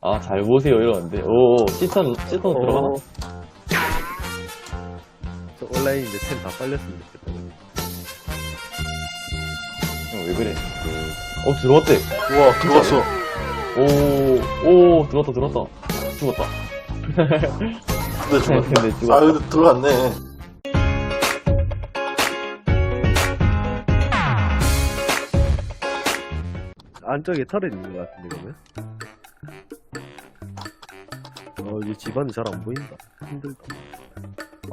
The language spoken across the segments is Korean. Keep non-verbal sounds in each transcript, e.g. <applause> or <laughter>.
아, 잘 보세요, 이러는데. 오, 시턴, 시턴 들어가나? 어. 저 온라인인데 템 다 빨렸으면 좋겠다. 형, 왜 그래? 어, 들어왔대. 우와, 들어왔어. 오, 오, 들어왔다, 들어왔다. 죽었다. 근데 <laughs> 죽었네. 근데 아, 죽었다. 근데 들어갔네. 안쪽에 털에 있는 것 같은데, 그러면? 어, 이 집안이 잘 안 보인다. 힘들다.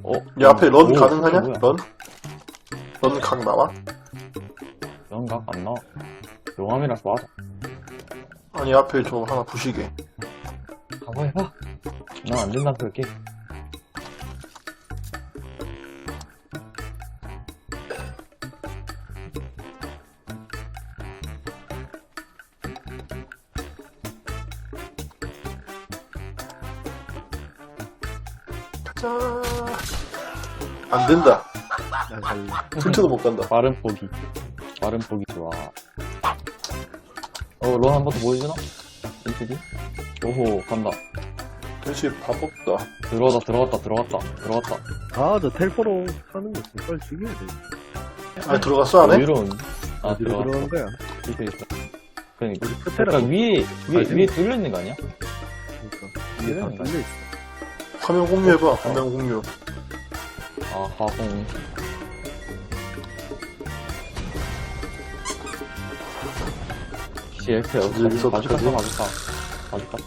어, 야, 앞에 런 오, 가능하냐? 뭐야? 런? 런 각 나와? 영각 안 나와. 용암이라서 맞아. 아니, 앞에 저 하나 부시게. 가봐 해봐. 난 안 된다 그럴게. 안 된다. 안 갈래. 툴트도 못 간다. 빠른 포기. 빠른 포기 좋아. 어, 런한번 더 보여주나? 인트디? 오호, 간다. 대시 바보다. 들어갔다, 들어갔다, 들어갔다, 들어갔다. 아, 저 텔포로 하는 거 있으면 빨리 죽여야 돼. 아니, 들어갔어, 안에? 이런. 아, 어디로 들어갔어. 들어간 거야? 있어, 있어. 그러니까. 끝에라. 그러니까 위에, 위에, 아, 위에 뚫려 있는 거 아니야? 그러니까. 위에 이게 다 뚫려 뚫려 있어. 화면 공유해봐, 화면 공유. 아, 하공. CF 없어. 여기서 맞을까, 어떡하지? 맞을까. 맞을까.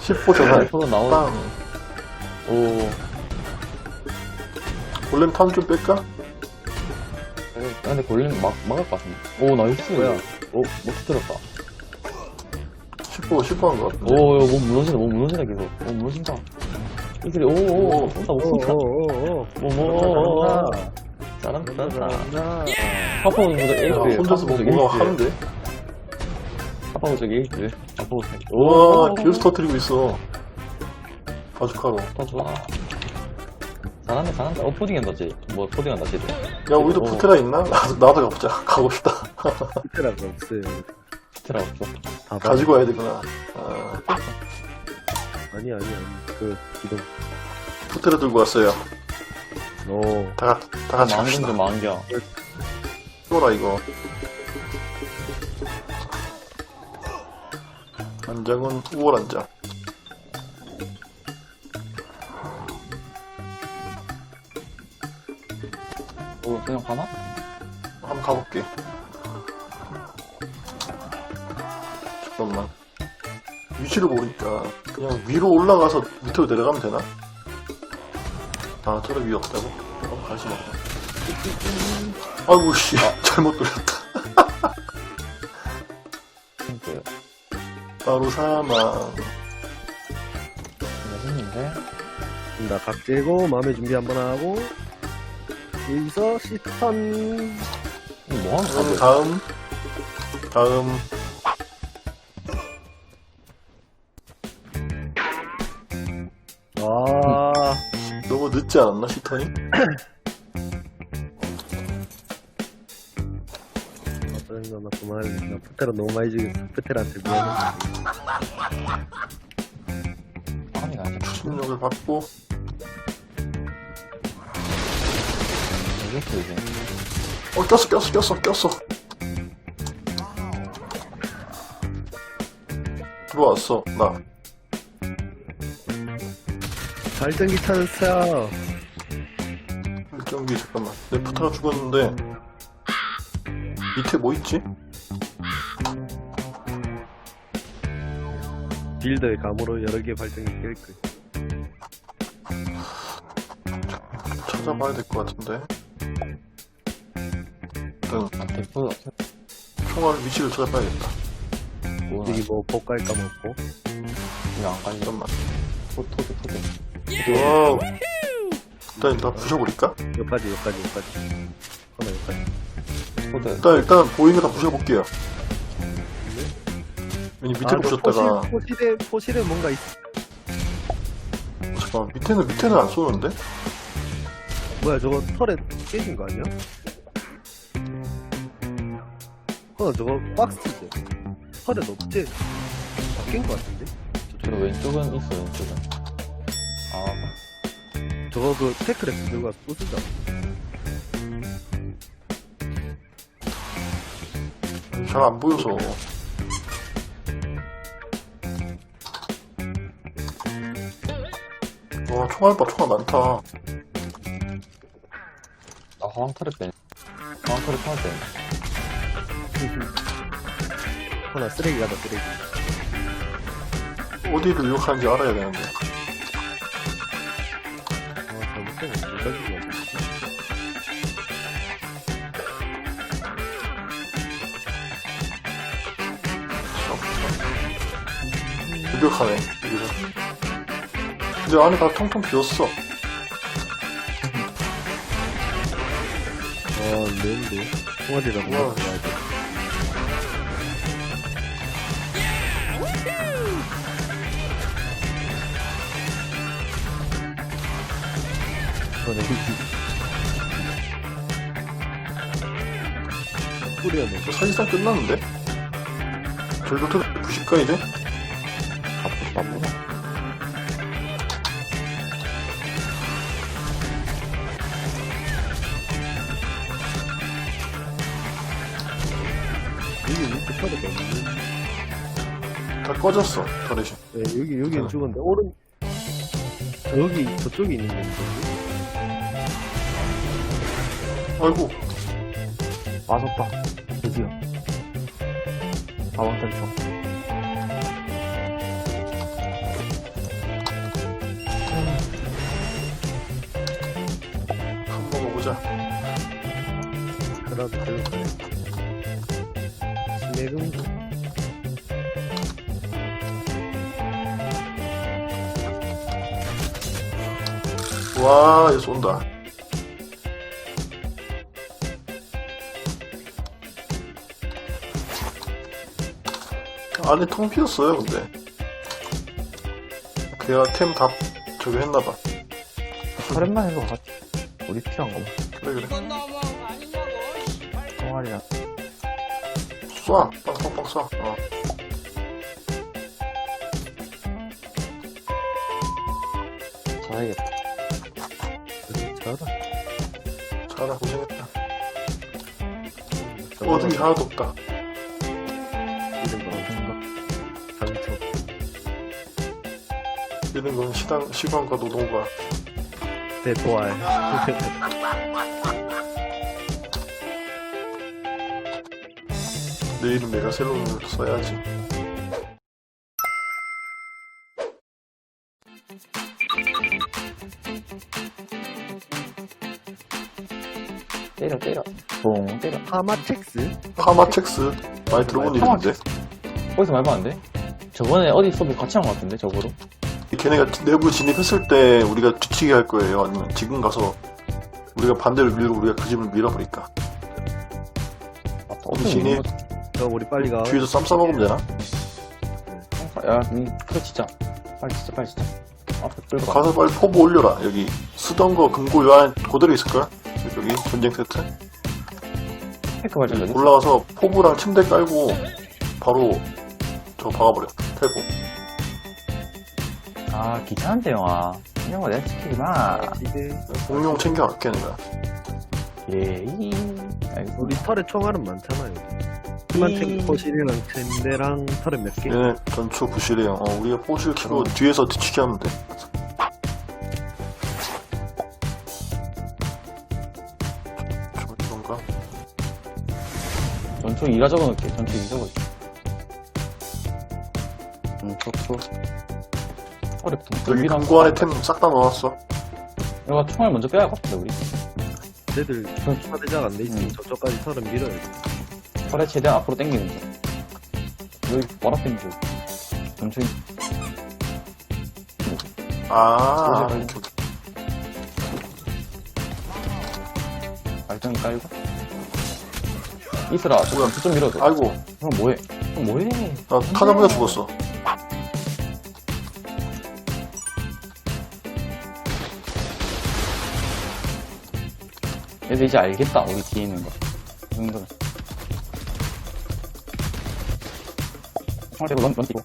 10호 전환. 서로 나오는. 빵. 오. 골렘 탐 좀 뺄까? 근데 골렘 막, 막을 것 같은데. 오, 나이스. 뭐야? 오, 못 들었다. 10호, 10호 한것 같은데. 오, 이거 몸 무너진다, 계속. 몸 무너진다. 이들이, 오, 오, 오, 온다, 온다. 오오오오. 뭐, 뭐, 잘한다, 잘한다. 나 파파 야, 에이스. 혼자서 뭐, 뭐가 하는데? 파파 무적 에이스. 파파 무적 에이스. 우와, 기어스 터뜨리고 있어. 바주카로. 더 좋아. 잘한다, 잘한다. 어, 포딩한다, 쟤. 뭐, 포딩한다, 쟤도. 야, 우리도 오. 포테라 있나? 나도, 나도 가보자. <laughs> 가고 싶다. 히트라가 없어요. 스트라 없어. 다 가지고 와야 되구나. 아, 아니 아니 아니. 그 기동. 포테라 들고 왔어요. 오. 다, 가- 다 같이 망경 갑시다. 좀 망겨. 쏘라, 이거. 안장은 우월 안장. 오, 그냥 가나? 한번 가볼게. 잠깐만. 위치를 모르니까 그냥 위로 올라가서 밑으로 내려가면 되나? 아, 저런 위 없다고? 어, 가시 먹다. 아이고, 씨. <laughs> 잘못 돌렸다. 핑크. 바로 사망. 멋있는데? 나 각재고 마음의 준비 한번 하고 여기서 시턴 뭐 하는 거야? 다음. 다음. 와 너무 늦지 않았나, 시턴이? 짜증나 나 그만 나 푸테라 너무 많이 죽였어 푸테라한테 미안해 아니, 아니. 추진력을 받고. 이제. 어, 꼈어, 꼈어, 꼈어, 꼈어. 들어왔어, 나. 발전기 찬스야 경기 잠깐만. 내 푸타가 죽었는데 밑에 뭐 있지? 빌더의 감으로 여러 개 발전기 깰 거야 찾아봐야 될 것 같은데. 일단 아, 대포, 총알 위치를 찾아봐야겠다. 뭐, 여기 뭐 복갈 까먹고? 이거 안 깔려. 잠깐만. 토, 토드, 토드. 와우 일단 다 부셔버릴까? 여기까지 여기까지 여기까지 하나 여기까지. 일단 일단 보이는 거 다 부셔볼게요 괜히 밑에를 아, 저 부셨다가 포실, 포실에 포실에 뭔가 있어 잠깐만 밑에는 밑에는 안 쏘는데? 뭐야 저거 털에 깨진 거 아니야? 어 저거 박스지 털에 없지? 바뀐 거 같은데? 저 왼쪽은 있어, 왼쪽은. 아, 저거 그 테크렉스 들고 와서 부수자. 잘 안 보여서. 와, 총알 봐, 총알 많다. 나 화왕타를 빼. 화왕타를 타야 돼. 하나 쓰레기 가다 쓰레기. 어디를 유혹하는지 알아야 되는데. 거 못가지고 왔지. 유력하네, 여기서. 근데 안에 다 텅텅 비었어. 아 매운데. 총알이라도 우와. 먹어야 돼. 거는 뿌리였네. 뭐 사실상 끝났는데? 저기부터 부실까, 이제? 바쁘, 바쁘다. 여기 이렇게 되는데. 다 꺼졌어, 터렛이. 네, 여기, 여기는 죽었는데, 오른, 여기, 저쪽에 있는 건데. 아이고, 빠졌다. 드디어. 화왕타를 쳐. 한 번 먹어보자. 그라도 들고 가야 신내금 와, 얘 쏜다. 안에 텅 비었어요, 근데. 걔가 템 다 저기 했나봐. 카렌만 해서 가. 우리 필요한 거. 그래, 그래. 거 씨발. 총알이랑. 쏴! 빵빵빵 쏴. 어. 자야겠다. 잘하다. 잘하, 고생했다. 어둠이 하나도 없다. 이런 거 생각. 당첨. 이런 건 시당, 시간과 노동과. 대포알. 내일은 내가 새로운 걸 써야지. 때려, 때려. 봉, 때려. 파마첵스? 파마첵스. 많이 들어본 이름인데. 거기서 많이 봤는데? 저번에 어디 서브 같이 한 것 같은데, 저거로? 걔네가 내부 진입했을 때 우리가 뒤치기 할 거예요. 아니면 지금 가서 우리가 반대를 밀고 우리가 그 집을 밀어버릴까? 어떻게 진입. 야, 우리 빨리 가. 뒤에서 쌈 싸먹으면 되나? 야, 니, 그래, 진짜. 빨리 진짜, 빨리 진짜. 앞에 끌고 가. 가서 빨리 포부 올려라. 여기 쓰던 거 금고 요 안에 그대로 있을걸? 여기 전쟁 세트? 테크 발전 어디? 올라가서 포부랑 침대 깔고 바로 저거 박아버려. 태고. 아, 귀찮은데, 영화. 영화 내가 시키지 마. 이제 공룡 챙겨 갈게 내가. 예, 이. 아이고, 우리 털에 총알은 많잖아요. 그만 이- 탱 포실이랑 젠데랑 털에 몇 개? 얘네 전투 부실해요. 어, 우리가 포실 키고 뒤에서 뒤치기 하면 돼. 전총 2가 적어놓을게. 전총 2 적어줄게. 음, 좋고. 붕 여기 뚫리나? 금고 안에 템 싹 다 넣어놨어. 이거 총알 먼저 빼야겠다, 우리. 쟤들 차대작 안돼 있으면 저쪽까지 털은 밀어야 돼. 털에 최대한 앞으로 당기는 거. 여기 앞에 있는 거. 전총이. 아, 그러지. 이렇게. 발전기 깔고. 이슬아, 저 전투 좀 밀어줘. 아이고, 형 뭐해? 형 뭐해? 나 타자마자 죽었어. 얘들 이제 알겠다, 우리 뒤에 있는 거. 이 정도는. 총알 대고 넌, 넌 이거.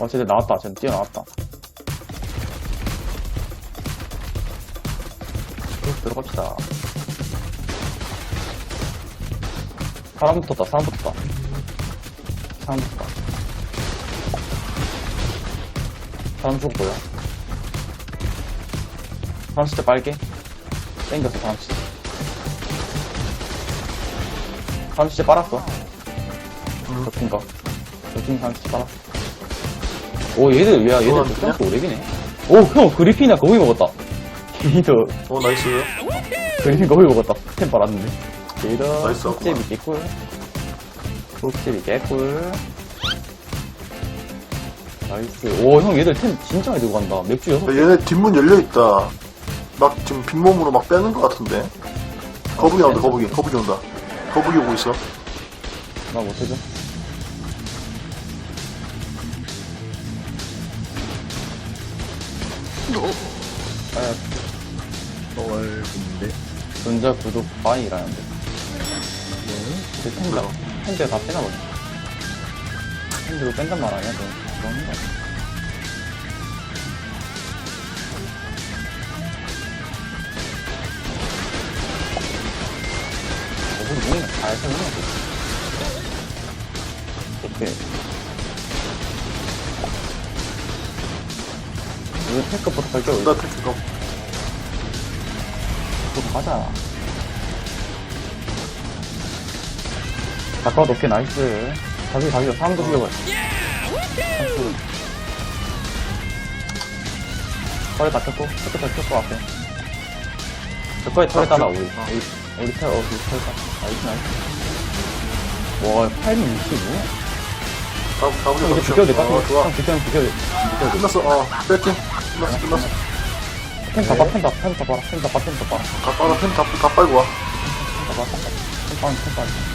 어, 쟤들 나왔다. 쟤들 뛰어나왔다. 쭉 들어갑시다. 사람 붙었다, 사람 붙었다. 사람 붙었다. 사람 죽었고요. 사람 진짜 빨개. 땡겼어, 사람 진짜. 사람 진짜 빨았어. 적힌 거. 적힌 사람 진짜 빨았어. 오, 얘들, 야, 얘들 좋아, 독점수 오래기네. 오, 형, 그리핀이나 거기 먹었다. <laughs> 게이더, 어, 나이스. 그리핀 거기 먹었다. 스템 빨았는데. 게이더, 나이스, 흑제비 개꿀. 흑제비 개꿀. 나이스. 오, 형, 얘들 템 진짜 많이 들고 간다. 맥주 여섯 야, 얘네 뒷문 열려있다. 막 지금 빈몸으로 막 빼는 것 같은데. 거북이 나온다, 거북이. 거북이 온다. 거북이 오고 있어. 나 못해줘. 아, 헐인데 전자 구독 바이라는데. 그 템다. 템들 다 빼나버려. 템들로 뺀단 말 아니야, 너. 그런 거. 어그로 뭔가 잘 설명해. 오케이. 이거 탱크부터 갈게. 나 택시 가. 좀 가자. 가까워 높게 나이스. 다시 다시 사람도 죽여봐. 한수. 털에 다 켰고 다 켰고 앞에. 저 거에 털에 따라 우리. 어. 우리 우리 털, 어, 우리 털 따. 나이스 나이스. 와, 865? 가, 가보자, 이제 가보자. 비켜도 될것 어, 같아. 좋아. 형 비켜도 비켜도 비켜도 돼. 끝났어, 어. 뺄게. 끝났어, 끝났어. 펜다 봐, 펜다, 펜다 봐라, 펜다 봐, 펜다 봐. 가 빨아, 펜 다, 다 빨고 와. 펜다 봐, 펜다 봐. 펜다 봐, 펜다 봐.